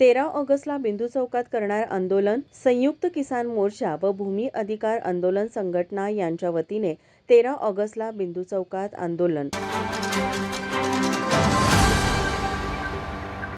तेरा ऑगस्टला बिंदू चौकात करणार आंदोलन संयुक्त किसान मोर्चा व भूमी अधिकार आंदोलन संघटना यांच्या वतीने तेरा ऑगस्टला बिंदू चौकात आंदोलन.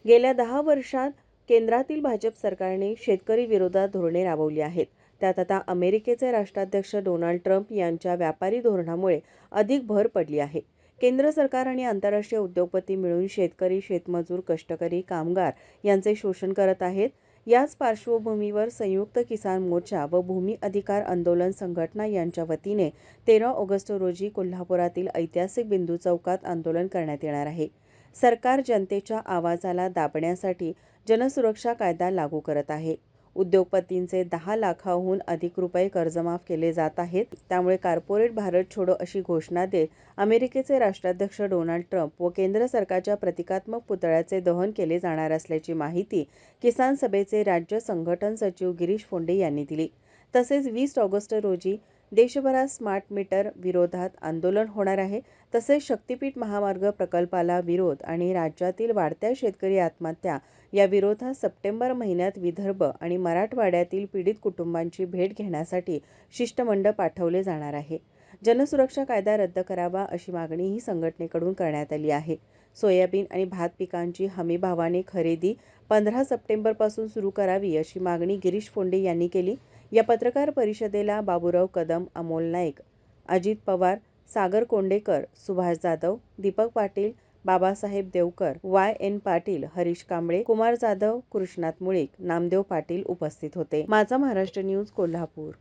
गेल्या दहा वर्षात केंद्रातील भाजप सरकारने शेतकरी विरोधात धोरणे राबवली आहेत. त्यात आता अमेरिकेचे राष्ट्राध्यक्ष डोनाल्ड ट्रम्प यांच्या व्यापारी धोरणामुळे अधिक भर पडली आहे. केंद्र सरकार आणि आंतरराष्ट्रीय उद्योगपती मिळून शेतकरी शेतमजूर कष्टकरी कामगार यांचे शोषण करत आहेत. याच पार्श्वभूमीवर संयुक्त किसान मोर्चा व भूमी अधिकार आंदोलन संघटना यांच्या वतीने तेरा ऑगस्ट रोजी कोल्हापुरातील ऐतिहासिक बिंदू चौकात आंदोलन करण्यात येणार आहे. सरकार जनतेच्या आवाजाला दाबण्यासाठी जनसुरक्षा कायदा लागू करत आहे. उद्योगपतींचे दहा लाखाहून अधिक रुपये कर्जमाफ केले जात आहेत. त्यामुळे कार्पोरेट भारत छोडो अशी घोषणा देत अमेरिकेचे राष्ट्राध्यक्ष डोनाल्ड ट्रम्प व केंद्र सरकारच्या प्रतिकात्मक पुतळ्याचे दहन केले जाणार असल्याची माहिती किसान सभेचे राज्य संघटन सचिव गिरीश फोंडे यांनी दिली. तसेच वीस ऑगस्ट रोजी देशभरात स्मार्ट मीटर विरोधात आंदोलन होणार आहे. तसेच शक्तीपीठ महामार्ग प्रकल्पाला विरोध आणि राज्यातील वाढत्या शेतकरी आत्महत्या या विरोधात सप्टेंबर महिन्यात विदर्भ आणि मराठवाड्यातील पीडित कुटुंबांची भेट घेण्यासाठी शिष्टमंडळ पाठवले जाणार आहे. जनसुरक्षा कायदा रद्द करावा अशी मागणीही संघटनेकडून करण्यात आली आहे. सोयाबीन आणि भात पिकांची हमीभावाने खरेदी पंधरा सप्टेंबरपासून सुरू करावी अशी मागणी गिरीश फोंडे यांनी केली. या पत्रकार परिषदेला बाबुराव कदम अमोल नाईक अजित पवार सागर कोंडेकर सुभाष जाधव दीपक पाटील बाबासाहेब देवकर वाय एन पाटील हरीश कांबळे कुमार जाधव कृष्णात मुळीक नामदेव पाटील उपस्थित होते. माझा महाराष्ट्र न्यूज कोल्हापूर.